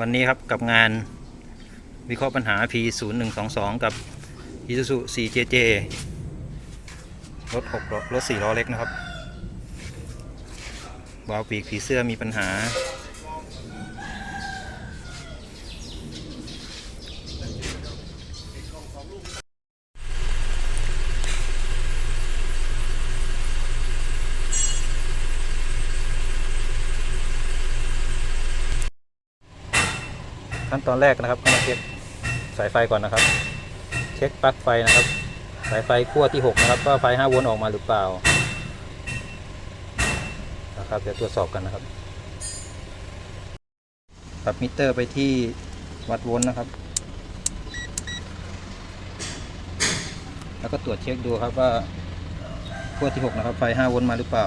วันนี้ครับกับงานวิเคราะห์ปัญหา P0122 กับ Isuzu 4JJ รถ6ล้อรถ4ล้อเล็กนะครับวาล์วปีกผีเสื้อมีปัญหา ขั้นตอนแรกนะครับก็มาเช็คสายไฟก่อนนะครับ เช็คปลั๊กไฟนะครับ สายไฟขั้วที่ 6 นะครับว่าไฟ5โวลต์ออกมาหรือเปล่านะครับเดี๋ยวตรวจสอบกันนะครับปรับมิเตอร์ไปที่วัดโวลต์นะครับ แล้วก็ตรวจเช็คดูครับว่าขั้วที่ 6 นะครับ ไฟ5โวลต์มาหรือเปล่า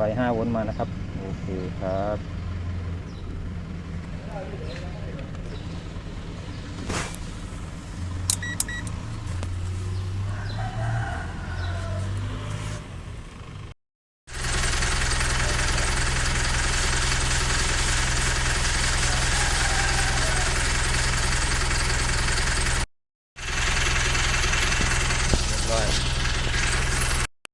ไฟ5โวลต์มานะครับ โอเคครับ